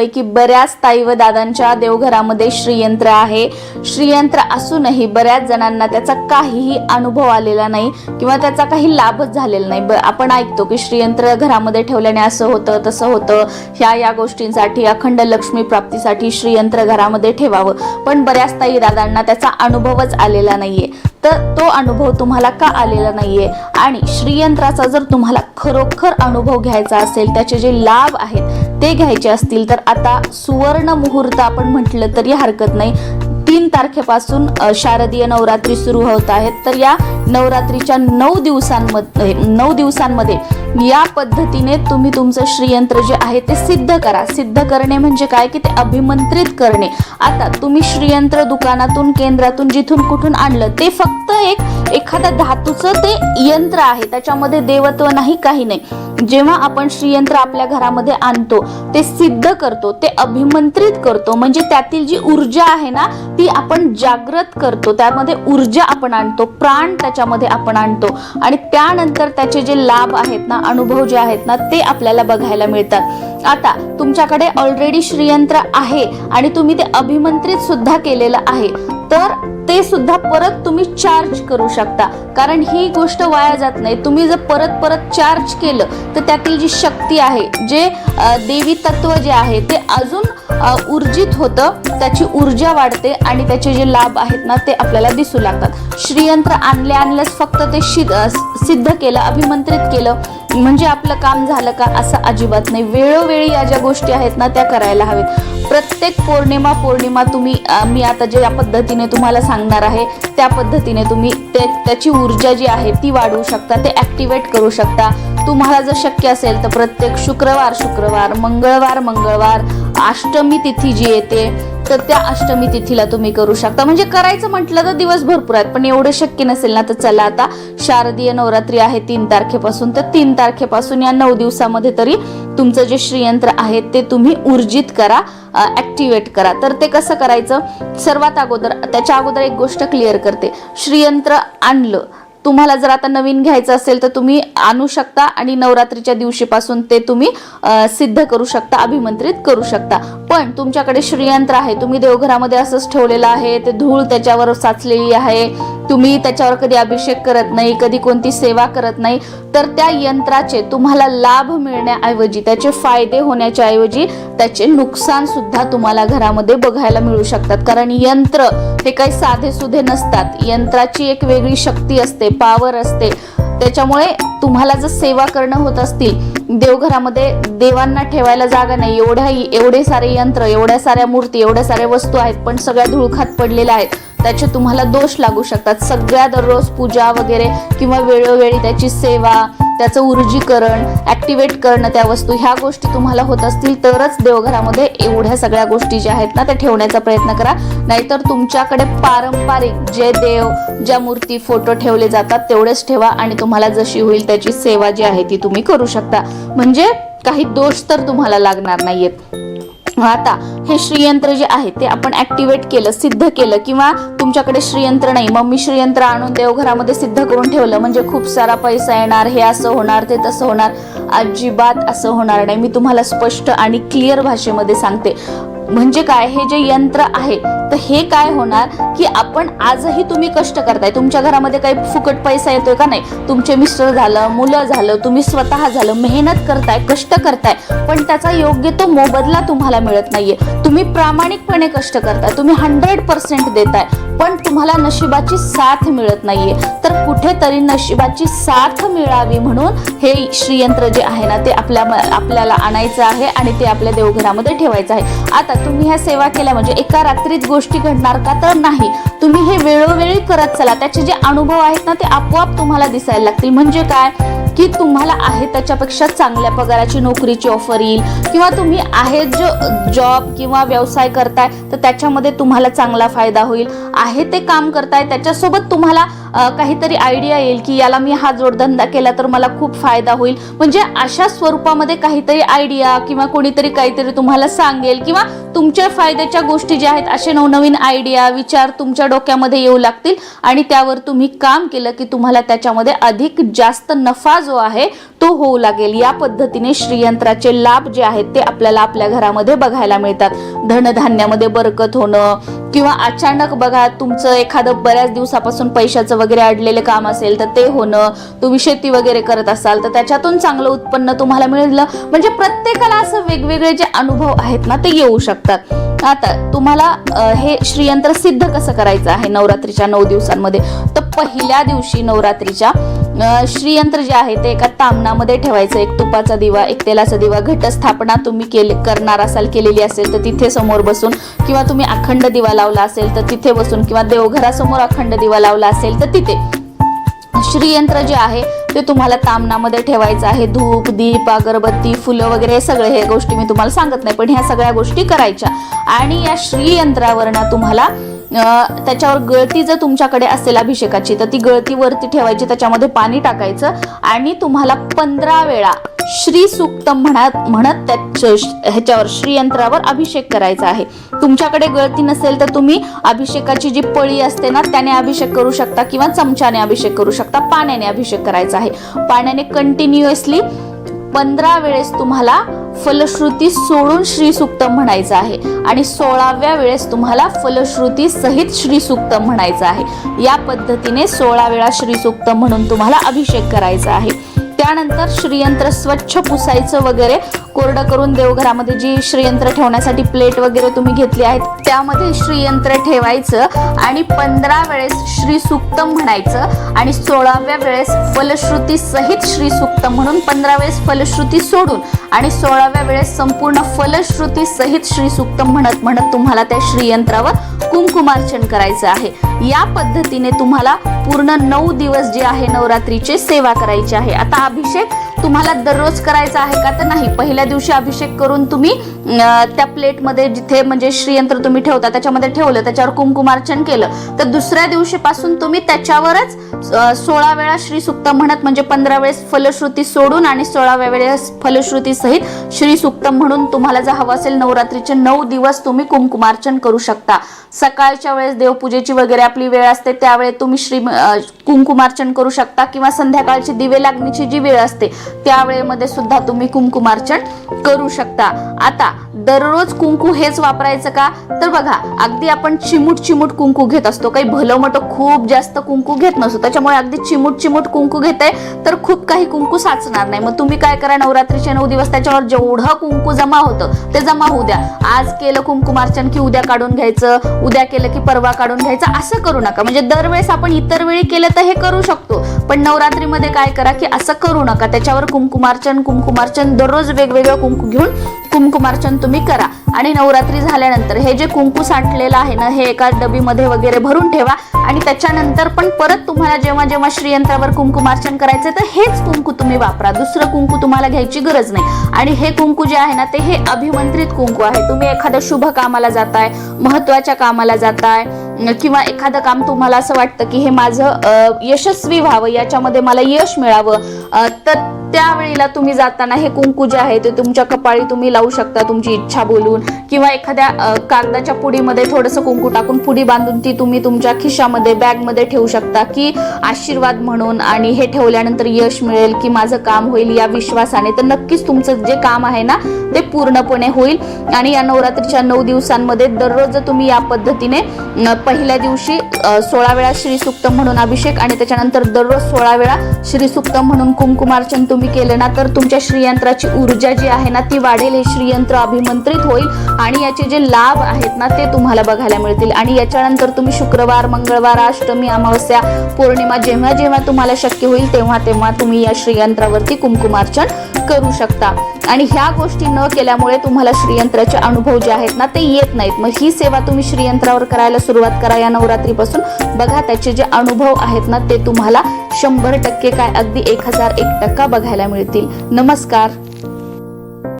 आपल्यापैकी बऱ्याच ताई व दादांच्या देवघरामध्ये श्रीयंत्र आहे. श्रीयंत्र असूनही बऱ्याच जणांना त्याचा काहीही अनुभव आलेला नाही किंवा त्याचा काही लाभच झालेला नाही. ब- आपण ऐकतो की श्रीयंत्र घरामध्ये ठेवल्याने असं होतं तसं होतं. ह्या या गोष्टींसाठी अखंड लक्ष्मी प्राप्तीसाठी श्रीयंत्र घरामध्ये ठेवावं. पण बऱ्याच ताई दादांना त्याचा अनुभवच आलेला नाहीये. तर तो अनुभव तुम्हाला का आलेला नाहीये? आणि श्रीयंत्राचा जर तुम्हाला खरोखर अनुभव घ्यायचा असेल त्याचे जे लाभ आहेत ते घ्यायचे असतील तर आता सुवर्ण मुहूर्त आपण म्हटलं तरी हरकत नाही. तीन तारखेपासून शारदीय नवरात्री सुरू होत आहेत. तर या नवरात्रीच्या नऊ दिवसांमध्ये नऊ दिवसांमध्ये या पद्धतीने तुम्ही तुमचं श्रीयंत्र जे आहे ते सिद्ध करा. सिद्ध करणे म्हणजे काय? की ते अभिमंत्रित करणे. आता तुम्ही श्रीयंत्र दुकानातून केंद्रातून जिथून कुठून आणलं ते फक्त एक एखाद्या धातूचं ते यंत्र आहे. त्याच्यामध्ये देवत्व नाही काही नाही. जेव्हा आपण श्रीयंत्र आपल्या घरामध्ये आणतो ते सिद्ध करतो ते अभिमंत्रित करतो. म्हणजे त्यातील जी ऊर्जा आहे ना ती आपण जागृत करतो. त्यामध्ये ऊर्जा आपण आणतो. प्राण त्याच्यामध्ये आपण आणतो. आणि त्यानंतर त्याचे जे लाभ आहेत ना अनुभव जे आहेत ना ते आपल्याला बघायला मिळतात. आता तुमच्याकडे ऑलरेडी श्रीयंत्र आहे आणि तुम्ही ते अभिमंत्रित सुद्धा केलेलं आहे. तर ते सुद्धा परत तुम्ही चार्ज करू शकता. कारण ही गोष्ट वाया जात नाही. तुम्ही जर परत परत चार्ज केलं तर त्यातील जी शक्ती आहे जे देवी तत्व जे आहे ते अजून ऊर्जित होतं त्याची ऊर्जा वाढते आणि त्याचे जे लाभ आहेत ना ते आपल्याला दिसू लागतात. श्रीयंत्र आणले आणल्यास फक्त ते शि- सिद्ध केलं अभिमंत्रित केलं म्हणजे आपलं काम झालं का असं अजिबात नाही. वेळोवेळी या ज्या गोष्टी आहेत ना त्या करायला हवेत. प्रत्येक पौर्णिमा पौर्णिमा तुम्ही मी आता जे या पद्धतीने तुम्हाला सांगणार आहे त्या पद्धतीने तुम्ही ते त्याची ऊर्जा जी आहे ती वाढवू शकता ते ॲक्टिवेट करू शकता. तुम्हाला जर शक्य असेल तर प्रत्येक शुक्रवार शुक्रवार मंगळवार मंगळवार अष्टमी तिथी जी येते तर त्या अष्टमी तिथीला तुम्ही करू शकता. म्हणजे करायचं म्हटलं तर दिवस भरपूर आहेत पण एवढं शक्य नसेल ना तर चला आता शारदीय नवरात्री आहे तीन तारखेपासून. तर तीन तारखेपासून या नऊ दिवसामध्ये तरी तुमचं जे श्रीयंत्र आहे ते तुम्ही ऊर्जित करा ॲक्टिवेट करा. तर ते कसं करायचं? सर्वात अगोदर त्याच्या अगोदर एक गोष्ट क्लिअर करते. श्रीयंत्र आणलं तुम्हाला जर आता नवीन घ्यायचं असेल तर तुम्ही आणू शकता आणि नवरात्रीच्या दिवशीपासून ते तुम्ही सिद्ध करू शकता अभिमंत्रित करू शकता. पण तुमच्याकडे श्रीयंत्र आहे. तुम्ही देवघरामध्ये असंच ठेवलेलं आहे. ते धूळ त्याच्यावर साचलेली आहे. तुम्ही त्याच्यावर कधी अभिषेक करत नाही कधी कोणती सेवा करत नाही. तर त्या यंत्राचे तुम्हाला लाभ मिळण्याऐवजी त्याचे फायदे होण्याच्या ऐवजी त्याचे नुकसान सुद्धा तुम्हाला घरामध्ये बघायला मिळू शकतात. कारण यंत्र हे काही साधे सुधे नसतात. यंत्राची एक वेगळी शक्ती असते पावर असते. त्याच्यामुळे तुम्हाला जर सेवा करणं होत असतील देवघरामध्ये देवांना ठेवायला जागा नाही. एवढ्या एवढे सारे यंत्र एवढ्या साऱ्या मूर्ती एवढ्या साऱ्या वस्तू आहेत पण सगळ्या धुळखात पडलेल्या आहेत. त्याचे तुम्हाला दोष लागू शकतात. सगळ्या दररोज पूजा वगैरे किंवा वेळोवेळी त्याची सेवा त्याचं ऊर्जीकरण ॲक्टिवेट करणं त्या वस्तू ह्या गोष्टी तुम्हाला होत असतील तरच देवघरामध्ये एवढ्या सगळ्या गोष्टी ज्या आहेत ना त्या ठेवण्याचा प्रयत्न करा. नाहीतर तुमच्याकडे पारंपरिक जे देव ज्या मूर्ती फोटो ठेवले जातात तेवढेच ठेवा आणि तुम्हाला जशी होईल त्याची सेवा जी आहे ती तुम्ही करू शकता. म्हणजे काही दोष तर तुम्हाला लागणार नाहीयेत. आता हे श्रीयंत्र जे आहे ते आपण ऍक्टिव्हेट केलं सिद्ध केलं किंवा तुमच्याकडे श्रीयंत्र नाही मग मी श्रीयंत्र आणून देवघरामध्ये सिद्ध करून ठेवलं. म्हणजे खूप सारा पैसा येणार हे असं होणार ते तसं होणार. अजिबात असं होणार नाही. मी तुम्हाला स्पष्ट आणि क्लिअर भाषेमध्ये सांगते. म्हणजे काय? हे जे यंत्र आहे तर हे काय होणार की आपण आजही तुम्ही कष्ट करताय? तुमच्या घरामध्ये काही फुकट पैसा येतोय का नाही? तुमचे मिस्टर झालं मुलं झालं तुम्ही स्वतः झालं मेहनत करताय कष्ट करताय पण त्याचा योग्य तो मोबदला तुम्हाला मिळत नाहीये. तुम्ही प्रामाणिकपणे कष्ट करताय तुम्ही हंड्रेड पर्सेंट देताय. पण तुम्हाला नशिबाची साथ मिळत नाहीये. तर कुठेतरी नशिबाची साथ मिळावी म्हणून हे श्रीयंत्र जे आहे ना ते आपल्या आपल्याला आणायचं आहे आणि ते आपल्या देवघरामध्ये ठेवायचं आहे. आता तुम्ही ह्या सेवा केल्या म्हणजे एका रात्रीत गोष्टी घडणार का तर नाही. तुम्ही हे वेळोवेळी करत चला. त्याचे जे अनुभव आहेत ना ते आपोआप तुम्हाला दिसायला लागतील. म्हणजे काय? की तुम्हाला आहे त्याच्यापेक्षा चांगल्या पगाराची नोकरीची ऑफर येईल. किंवा तुम्ही आहे जो जॉब किंवा व्यवसाय करताय तर त्याच्यामध्ये तुम्हाला चांगला फायदा होईल. आहे ते काम करताय त्याच्यासोबत तुम्हाला काहीतरी आयडिया येईल की याला मी हा जोडधंदा केला तर मला खूप फायदा होईल. म्हणजे अशा स्वरूपामध्ये काहीतरी आयडिया किंवा कोणीतरी काहीतरी तुम्हाला सांगेल किंवा तुमच्या फायद्याच्या गोष्टी ज्या आहेत असे नवनवीन आयडिया विचार तुमच्या डोक्यामध्ये येऊ लागतील आणि त्यावर तुम्ही काम केलं की तुम्हाला त्याच्यामध्ये अधिक जास्त नफा जो आहे तो होऊ लागेल. या पद्धतीने श्रीयंत्राचे लाभ जे आहेत ते आपल्याला आपल्या घरामध्ये बघायला मिळतात. धनधान्यामध्ये बरकत होणं किंवा अचानक बघा तुमचं एखादं बऱ्याच दिवसापासून पैशाचं वगैरे अडलेलं काम असेल तर ते होणं तुम्ही शेती वगैरे करत असाल तर त्याच्यातून चांगलं उत्पन्न तुम्हाला मिळलं. म्हणजे प्रत्येकाला असं वेगवेगळे जे अनुभव आहेत ना ते येऊ शकतात. आता तुम्हाला हे श्रीयंत्र सिद्ध कसं करायचं आहे नवरात्रीच्या नऊ दिवसांमध्ये? तर पहिल्या दिवशी नवरात्रीच्या श्रीयंत्र जे आहे ते एका तामणामध्ये ठेवायचं. एक तुपाचा दिवा एक तेलाचा दिवा घटस्थापना तुम्ही केले करणार असाल केलेली असेल तर तिथे समोर बसून किंवा तुम्ही अखंड दिवा लावला असेल तर तिथे बसून किंवा देवघरासमोर अखंड दिवा लावला असेल तर तिथे. श्रीयंत्र जे आहे ते तुम्हाला तामणामध्ये ठेवायचं आहे. धूप दीप अगरबत्ती फुलं वगैरे हे सगळे हे गोष्टी मी तुम्हाला सांगत नाही पण ह्या सगळ्या गोष्टी करायच्या. आणि या श्रीयंत्रावरनं तुम्हाला त्याच्यावर गळती जर तुमच्याकडे असेल अभिषेकाची तर ती गळती वरती ठेवायची त्याच्यामध्ये पाणी टाकायचं आणि तुम्हाला पंधरा वेळा श्री सुक्तम म्हणत म्हणत त्या ह्याच्यावर श्रीयंत्रावर अभिषेक करायचा आहे. तुमच्याकडे गळती नसेल तर तुम्ही अभिषेकाची जी पळी असते ना त्याने अभिषेक करू शकता किंवा चमच्याने अभिषेक करू शकता पाण्याने अभिषेक करायचा आहे. पाण्याने कंटिन्युअसली पंधरा वेळेस तुम्हाला फलश्रुती सोडून श्रीसुक्त म्हणायचं आहे. आणि सोळाव्या वेळेस तुम्हाला फलश्रुती सहित श्री म्हणायचं आहे. या पद्धतीने सोळा वेळा श्रीसुक्त म्हणून तुम्हाला अभिषेक करायचा आहे. त्यानंतर श्रीयंत्र स्वच्छ पुसायचं वगैरे कोरडं करून देवघरामध्ये जी श्रीयंत्र ठेवण्यासाठी प्लेट वगैरे तुम्ही घेतली आहेत त्यामध्ये श्रीयंत्र ठेवायचं आणि पंधरा वेळेस श्री सुक्तम म्हणायचं आणि सोळाव्या वेळेस फलश्रुती सहित श्री सुक्तम म्हणून पंधरा वेळेस फलश्रुती सोडून आणि सोळाव्या वेळेस संपूर्ण फलश्रुती सहित श्री सुक्तम म्हणत म्हणत तुम्हाला त्या श्रीयंत्रावर कुंकुमार्चन करायचं आहे. या पद्धतीने तुम्हाला पूर्ण नऊ दिवस जे आहे नवरात्रीचे सेवा करायची आहे. आता अभिषेक तुम्हाला दररोज करायचा आहे का? तर नाही. पहिल्या दिवशी अभिषेक करून तुम्ही त्या प्लेटमध्ये जिथे म्हणजे श्रीयंत्र तुम्ही ठेवता त्याच्यामध्ये ठेवलं त्याच्यावर कुंकुमार्चन केलं. तर दुसऱ्या दिवशीपासून तुम्ही त्याच्यावरच सोळा वेळा श्री सुक्त म्हणत म्हणजे पंधरा वेळेस फलश्रुती सोडून आणि सोळाव्या वेळेस फलश्रुती सहित श्री सुक्त म्हणून तुम्हाला जर हवं असेल नवरात्रीचे नऊ दिवस तुम्ही कुंकुमार्चन करू शकता. सकाळच्या वेळेस देवपूजेची वगैरे आपली वेळ असते त्यावेळेस तुम्ही श्री कुंकुमार्चन करू शकता किंवा संध्याकाळची दिवे लागण्याची जी वेळ असते त्यावेळेमध्ये सुद्धा तुम्ही कुंकुमार्चन करू शकता. आता दररोज कुंकू हेच वापरायचं का? तर बघा अगदी आपण चिमूट चिमूट कुंकू घेत असतो. काही भलं मोठं खूप जास्त कुंकू घेत नसतो. त्याच्यामुळे अगदी चिमूट चिमूट कुंकू घेताय तर खूप काही कुंकू साचणार नाही. मग तुम्ही काय करा नवरात्रीचे नऊ दिवस त्याच्यावर जेवढं कुंकू जमा होतं ते जमा होऊ द्या. आज केलं कुंकुमार्चन की उद्या काढून घ्यायचं उद्या केलं की परवा काढून घ्यायचं असं करू नका. म्हणजे दरवेळेस आपण इतर वेळी केलं तर हे करू शकतो. पण नवरात्रीमध्ये काय करा की असं करू नका. त्याच्यावर कुंकुमार्चन कुंकुमार्चन दररोज वेगवेगळं कुंकू घेऊन कुंकुमार्चन तुम्ही करा. आणि नवरात्री झाल्यानंतर हे जे कुंकू साठलेलं आहे ना हे एका डबीमध्ये वगैरे भरून ठेवा. आणि त्याच्यानंतर पण परत तुम्हाला जेव्हा जेव्हा श्रीयंत्रावर कुंकुमार्चन करायचं तर हेच कुंकू तुम्ही वापरा. दुसरं कुंकू तुम्हाला घ्यायची गरज नाही. आणि हे कुंकू जे आहे ना ते हे अभिमंत्रित कुंकू आहे. तुम्ही एखाद्या शुभ कामाला जाताय महत्त्वाच्या कामाला जाताय किंवा एखादं काम तुम्हाला असं वाटतं की हे माझं यशस्वी व्हावं याच्यामध्ये मला यश मिळावं तर त्यावेळेला तुम्ही जाताना हे कुंकू जे आहे ते तुमच्या कपाळी तुम्ही लावू शकता तुमची इच्छा बोलून. किंवा एखाद्या कागदाच्या पुडीमध्ये थोडंसं कुंकू टाकून पुडी बांधून ती तुम्ही तुमच्या खिशामध्ये बॅगमध्ये ठेवू शकता की आशीर्वाद म्हणून आणि हे ठेवल्यानंतर यश मिळेल की माझं काम होईल या विश्वासाने. तर नक्कीच तुमचं जे काम आहे ना ते पूर्णपणे होईल. आणि या नवरात्रीच्या नऊ दिवसांमध्ये दररोज तुम्ही या पद्धतीने पहिल्या दिवशी सोळा वेळा श्रीसुक्त म्हणून अभिषेक आणि त्याच्यानंतर दररोज सोळा वेळा श्रीसुक्त म्हणून कुंकुमार्चन तुम्ही केलं ना तर तुमच्या श्रीयंत्राची ऊर्जा जी आहे ना ती वाढेल हे श्रीयंत्र अभिमंत्रित होईल आणि याचे जे लाभ आहेत ना ते तुम्हाला बघायला मिळतील. आणि याच्यानंतर तुम्ही शुक्रवार मंगळवार अष्टमी अमावस्या पौर्णिमा जेव्हा जेव्हा तुम्हाला शक्य होईल तेव्हा तेव्हा तुम्ही या श्रीयंत्रावरती कुंकुमार्चन करू शकता. आणि ह्या गोष्टी न केल्यामुळे तुम्हाला श्रीयंत्राचे अनुभव जे आहेत ना ते येत नाहीत. मग ही सेवा तुम्ही श्रीयंत्रावर करायला सुरुवात करा या नवरात्रीपासून. बघा त्याचे जे अनुभव आहेत ना ते तुम्हाला शंभर टक्के काय अगदी एक हजार एक टक्का बघायला मिळतील. नमस्कार.